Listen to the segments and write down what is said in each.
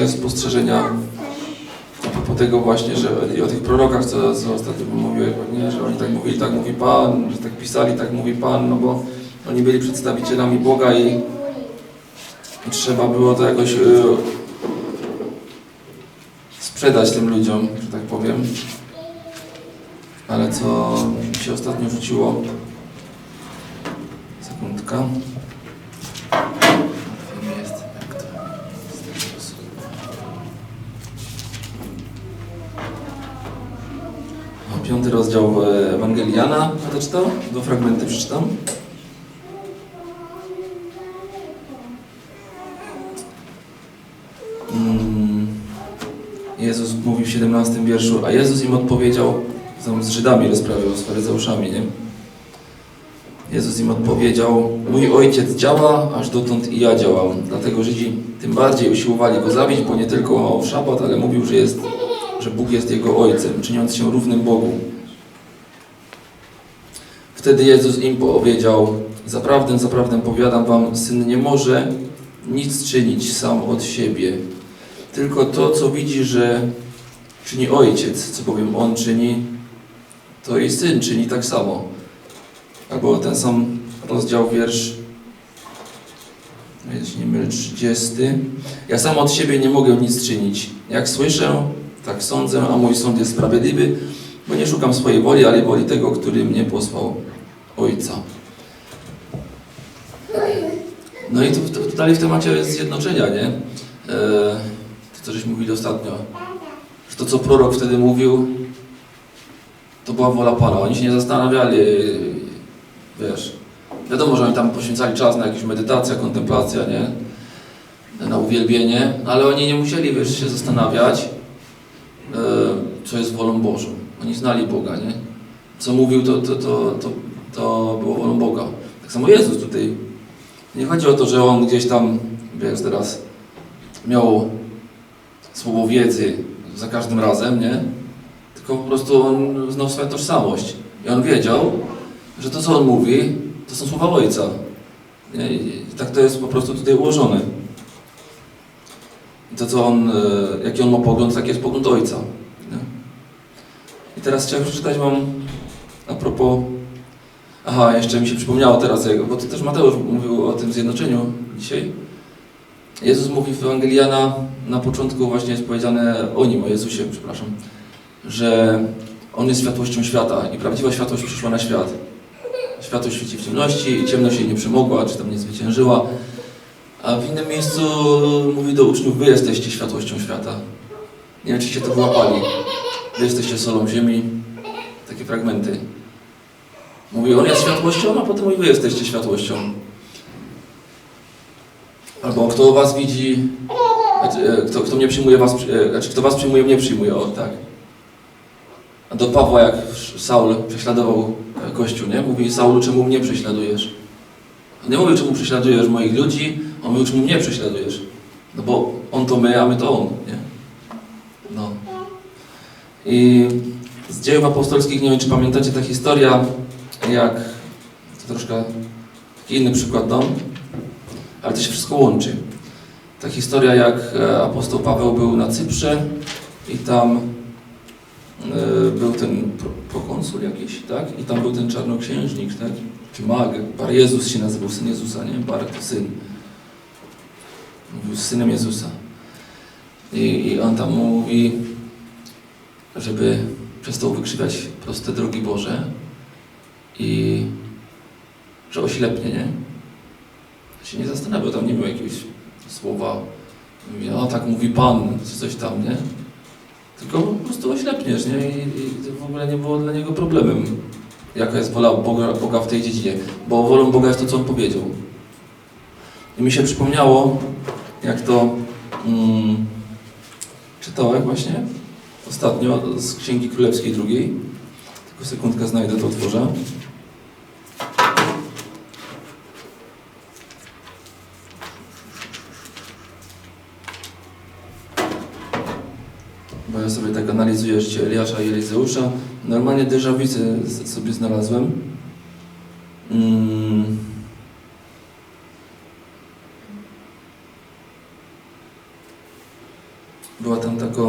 moje spostrzeżenia propos tego właśnie, że i o tych prorokach, co, co ostatnio mówiłem, nie, że oni tak mówili, tak mówi Pan, że tak pisali, tak mówi Pan, no bo oni byli przedstawicielami Boga i, i trzeba było to jakoś y, sprzedać tym ludziom, że tak powiem. Ale co mi się ostatnio rzuciło, sekundka. Jest, jak to jest. O, Piąty rozdział e, Ewangeliana, będę czytał? Dwa fragmenty przeczytam. Mm, Jezus mówi w 17 wierszu, a Jezus im odpowiedział, tam z Żydami rozprawiał, z faryzeuszami, nie? Jezus im odpowiedział, mój ojciec działa, aż dotąd i ja działam. Dlatego Żydzi tym bardziej usiłowali go zabić, bo nie tylko łamał szabat, ale mówił, że, jest, że Bóg jest jego ojcem, czyniąc się równym Bogu. Wtedy Jezus im powiedział, zaprawdę, zaprawdę powiadam wam, syn nie może nic czynić sam od siebie. Tylko to, co widzi, że czyni ojciec, co bowiem on czyni, to i syn czyni tak samo. Albo ten sam rozdział, wiersz, nie mylę, 30. Ja sam od siebie nie mogę nic czynić. Jak słyszę, tak sądzę, a mój sąd jest sprawiedliwy, bo nie szukam swojej woli, ale woli tego, który mnie posłał, Ojca. No i tu, tu dalej w temacie jest zjednoczenia, nie? E, to, co żeśmy mówili ostatnio. Że to, co prorok wtedy mówił, to była wola Pana. Oni się nie zastanawiali, wiesz, wiadomo, że oni tam poświęcali czas na jakąś medytację, kontemplację, nie? Na uwielbienie, ale oni nie musieli, wiesz, się zastanawiać, co jest wolą Bożą. Oni znali Boga, nie? Co mówił, to, to, to, to, to było wolą Boga. Tak samo Jezus tutaj. Nie chodzi o to, że On gdzieś tam, wiesz, teraz miał słowo wiedzy za każdym razem, nie? Tylko po prostu On znał swoją tożsamość. I On wiedział, że to, co On mówi, to są słowa Ojca. I tak to jest po prostu tutaj ułożone. I to, co On, e, jaki On ma pogląd, taki jest pogląd Ojca. Nie? I teraz chciałem przeczytać Wam a propos... Aha, jeszcze mi się przypomniało teraz, jak- bo to też Mateusz mówił o tym zjednoczeniu dzisiaj. Jezus mówi w Ewangeliana, na początku właśnie jest powiedziane o Nim, o Jezusie, przepraszam, że On jest światłością świata i prawdziwa światłość przyszła na świat. Światło świeci w ciemności i ciemność jej nie przemogła, czy tam nie zwyciężyła. A w innym miejscu mówi do uczniów, wy jesteście światłością świata. Nie wiem, czyście to wyłapali. Wy jesteście solą ziemi. Takie fragmenty. Mówi, on jest światłością, a potem mówi, wy jesteście światłością. Albo kto was widzi, znaczy, e, kto, kto mnie przyjmuje, was, e, znaczy kto was przyjmuje, mnie przyjmuje, o tak. A do Pawła, jak Saul prześladował e, Kościół, nie? Mówi, Saulu, czemu mnie prześladujesz? Nie mówi, czemu prześladujesz moich ludzi, on mówi, czemu mnie prześladujesz. No bo on to my, a my to on, nie? No. I z dziejów apostolskich, nie wiem, czy pamiętacie ta historia, jak, to troszkę taki inny przykład dam, ale to się wszystko łączy. Ta historia, jak e, apostoł Paweł był na Cyprze i tam e, był ten pro, prokonsul jakiś, tak? I tam był ten czarnoksiężnik, tak? Czy mag, Bar Jezus się nazywał, syn Jezusa, nie? Bar to syn. Mówił z synem Jezusa. I, I on tam mówi, żeby przestał wykrzywiać proste drogi Boże i że oślepnie, nie? się nie zastanawiał, tam nie było jakiegoś słowa, mówi, o tak mówi Pan, czy coś tam, nie? Tylko po prostu oślepniesz, nie? I, I w ogóle nie było dla niego problemem, jaka jest wola Boga, Boga w tej dziedzinie, bo wolą Boga jest to, co On powiedział. I mi się przypomniało, jak to mm, czytałem właśnie ostatnio z Księgi Królewskiej drugiej. Tylko sekundkę znajdę, to otworzę. Bo ja sobie tak analizuję życie Eliasza i Elizeusza. Normalnie déjà sobie znalazłem. Mm. Była tam taka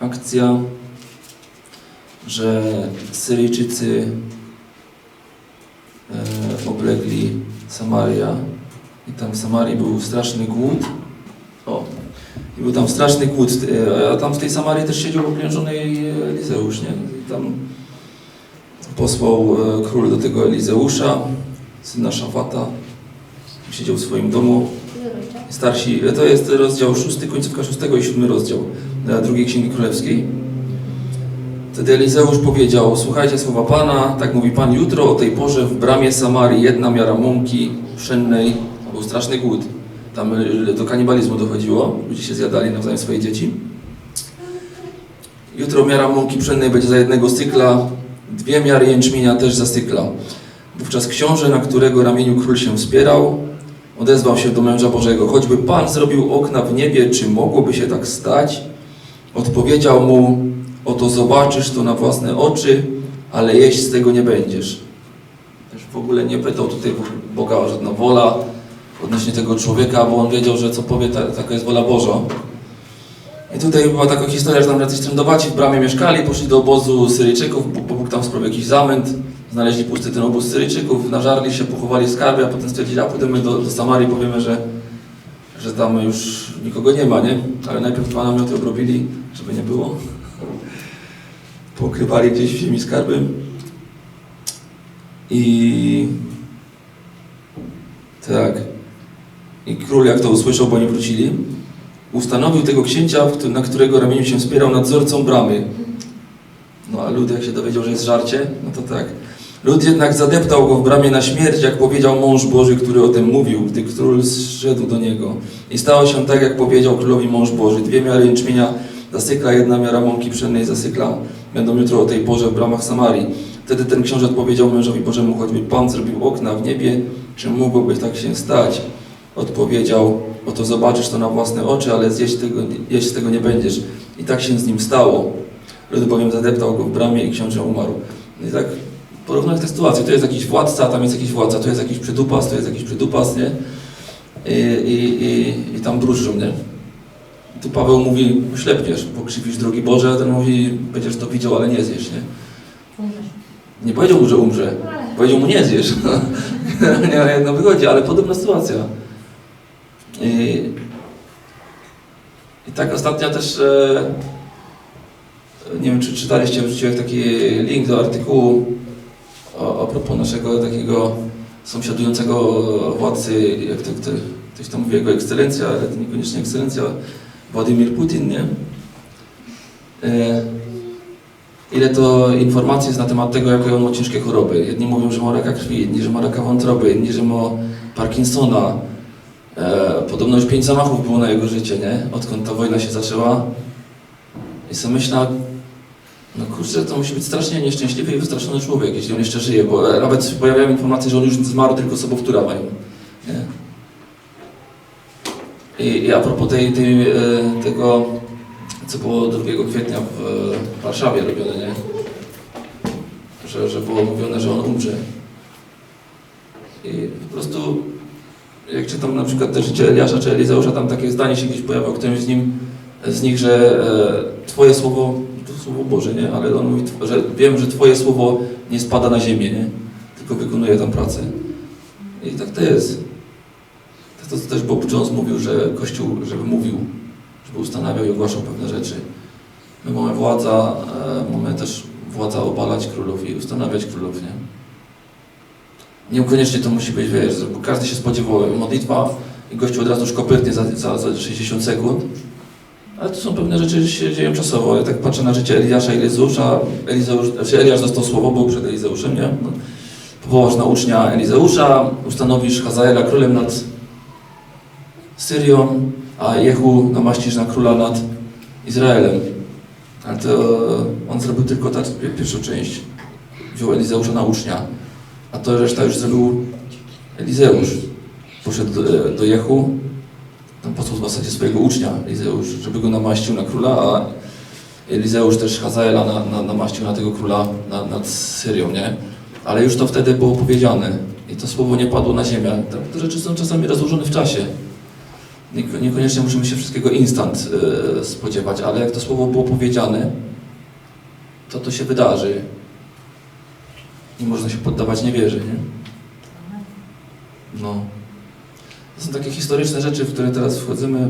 akcja, że Syryjczycy e, oblegli Samaria i tam w Samarii był straszny głód. O, i był tam straszny głód, e, a tam w tej Samarii też siedział oblężony Elizeusz, nie? I tam posłał e, król do tego Elizeusza, syna Szafata, siedział w swoim domu. Starsi, to jest rozdział 6, końcówka 6 i 7 rozdział e, drugiej Księgi Królewskiej. Wtedy Elizeusz powiedział, słuchajcie słowa Pana, tak mówi Pan, jutro o tej porze w bramie Samarii jedna miara mąki pszennej, był straszny głód. Tam e, do kanibalizmu dochodziło, ludzie się zjadali nawzajem swoje dzieci. Jutro miara mąki pszennej będzie za jednego stykla, dwie miary jęczmienia też za stykla. Wówczas książę, na którego ramieniu król się wspierał, odezwał się do męża Bożego. Choćby Pan zrobił okna w niebie, czy mogłoby się tak stać? Odpowiedział mu, oto zobaczysz to na własne oczy, ale jeść z tego nie będziesz. Też w ogóle nie pytał tutaj Boga o żadna wola odnośnie tego człowieka, bo on wiedział, że co powie, ta, taka jest wola Boża. I tutaj była taka historia, że tam jacyś trędowaci w bramie mieszkali, poszli do obozu Syryjczyków, bo Bóg tam sprawił jakiś zamęt, znaleźli pusty ten obóz Syryjczyków, nażarli się, pochowali skarby, a potem stwierdzili, a pójdziemy do, do Samarii, powiemy, że, że tam już nikogo nie ma, nie? Ale najpierw dwa namioty obrobili, żeby nie było. Pokrywali gdzieś w ziemi skarby. I tak. I król jak to usłyszał, bo nie wrócili, ustanowił tego księcia, na którego ramieniu się wspierał nadzorcą bramy. No a lud jak się dowiedział, że jest żarcie, no to tak. Lud jednak zadeptał go w bramie na śmierć, jak powiedział mąż Boży, który o tym mówił, gdy król zszedł do niego. I stało się tak, jak powiedział królowi mąż Boży. Dwie miary jęczmienia zasykla, jedna miara mąki pszennej zasykla. Będą jutro o tej porze w bramach Samarii. Wtedy ten książę odpowiedział mężowi Bożemu, choćby Pan zrobił okna w niebie, czy mogłoby tak się stać? Odpowiedział, oto zobaczysz to na własne oczy, ale zjeść tego, jeść tego nie będziesz. I tak się z nim stało. Lud bowiem zadeptał go w bramie i książę umarł. No I tak porównać tę sytuację. To jest jakiś władca, tam jest jakiś władca, to jest jakiś przydupas, to jest jakiś przydupas, nie? I, i, i, i tam brużą, nie? Tu Paweł mówi, ślepniesz, pokrzywisz drogi Boże, a ten mówi, będziesz to widział, ale nie zjesz, nie? Nie powiedział mu, że umrze. Powiedział mu, nie zjesz. nie jedno wychodzi, ale podobna sytuacja. I, i tak ostatnio też, e, nie wiem czy czytaliście, wrzuciłem taki link do artykułu o, a propos naszego takiego sąsiadującego władcy, jak to, kto, ktoś tam mówi, jego ekscelencja, ale to niekoniecznie ekscelencja, Władimir Putin, nie? E, ile to informacji jest na temat tego, jakie on ma ciężkie choroby. Jedni mówią, że ma raka krwi, inni, że ma raka wątroby, inni, że ma Parkinsona. E, podobno już pięć zamachów było na jego życie, nie? Odkąd ta wojna się zaczęła. I sobie myślę, no kurczę, to musi być strasznie nieszczęśliwy i wystraszony człowiek, jeśli on jeszcze żyje, bo nawet pojawiają informacje, że on już zmarł, tylko sobowtóra mają. I, I a propos tej, tej, e, tego, co było 2 kwietnia w e, Warszawie robione, nie? Że, że było mówione, że on umrze. I po prostu, jak czytam na przykład te życie Eliasza czy Elizeusza, tam takie zdanie się gdzieś pojawia którymś z, nim, z nich, że e, Twoje słowo, słowo Boże, nie? Ale on mówi, że wiem, że Twoje słowo nie spada na ziemię, nie? Tylko wykonuje tam pracę. I tak to jest. To, to też Bob Jones mówił, że Kościół, żeby mówił, żeby ustanawiał i ogłaszał pewne rzeczy. My mamy władza, e, mamy też władza obalać królów i ustanawiać królów, nie? Niekoniecznie to musi być, wiesz, bo każdy się spodziewał modlitwa i gościu od razu szkopyrtnie za, za, za 60 sekund. Ale to są pewne rzeczy, że się dzieją czasowo. Ja tak patrzę na życie Eliasza i Elizeusza. Elizeusz, znaczy Eliasz dostał słowo, był przed Elizeuszem, nie? No. Powołasz na ucznia Elizeusza, ustanowisz Hazaela królem nad Syrią, a Jehu namaścisz na króla nad Izraelem. Ale to on zrobił tylko tę pierwszą część. Wziął Elizeusza na ucznia, a to reszta już zrobił Elizeusz. Poszedł do, do Jehu, tam posłał w zasadzie swojego ucznia Elizeusz, żeby go namaścił na króla, a Elizeusz też Hazaela na, na, namaścił na tego króla na, nad Syrią, nie? Ale już to wtedy było powiedziane i to słowo nie padło na ziemię. Te, rzeczy są czasami rozłożone w czasie. nieko- niekoniecznie musimy się wszystkiego instant e, spodziewać, ale jak to słowo było powiedziane, to to się wydarzy. Nie można się poddawać niewierze, nie? No. To są takie historyczne rzeczy, w które teraz wchodzimy,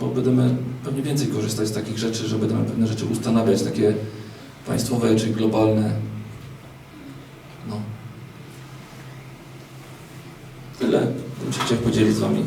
bo będziemy pewnie więcej korzystać z takich rzeczy, że będziemy pewne rzeczy ustanawiać, takie państwowe czy globalne. No. Tyle. Bym się podzielić z Wami.